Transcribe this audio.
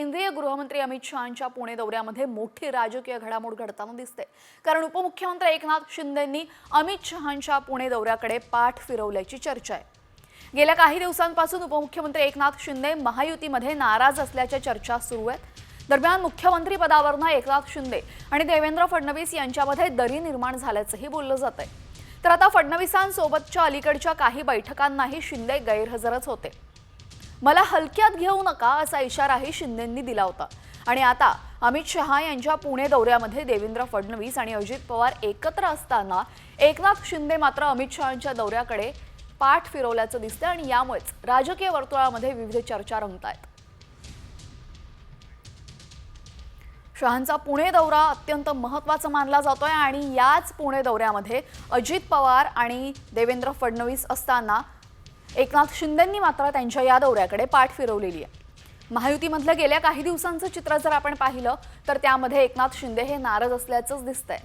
केंद्रीय गृहमंत्री अमित शहांच्या पुणे दौऱ्यामध्ये मोठी राजकीय घडामोड घडताना दिसते. कारण उपमुख्यमंत्री एकनाथ शिंदेंनी अमित शहांच्या पुणे दौऱ्याकडे पाठ फिरवल्याची चर्चा आहे. गेल्या काही दिवसांपासून उपमुख्यमंत्री एकनाथ शिंदे महायुतीमध्ये नाराज असल्याच्या चर्चा सुरू आहेत. दरम्यान मुख्यमंत्री पदावरनं एकनाथ शिंदे आणि देवेंद्र फडणवीस यांच्यामध्ये दरी निर्माण झाल्याचंही बोललं जात आहे तर आता फडणवीसांसोबतच्या अलीकडच्या काही बैठकांनाही शिंदे गैरहजरच होते. मला हलक्यात घेऊ नका असा इशाराही शिंदेंनी दिला होता. आणि आता अमित शहा यांच्या पुणे दौऱ्यामध्ये देवेंद्र फडणवीस आणि अजित पवार एकत्र असताना एकनाथ शिंदे मात्र अमित शहांच्या दौऱ्याकडे पाठ फिरवल्याचं दिसतं आणि यामुळेच राजकीय वर्तुळामध्ये विविध चर्चा रंगत आहेत शहांचा पुणे दौरा अत्यंत महत्त्वाचा मानला जातोय आणि याच पुणे दौऱ्यामध्ये अजित पवार आणि देवेंद्र फडणवीस असताना एकनाथ शिंदेंनी मात्र त्यांच्या या दौऱ्याकडे पाठ फिरवलेली आहे. महायुतीमधलं गेल्या काही दिवसांचं चित्र जर आपण पाहिलं तर त्यामध्ये एकनाथ शिंदे हे नाराज असल्याचंच दिसतंय.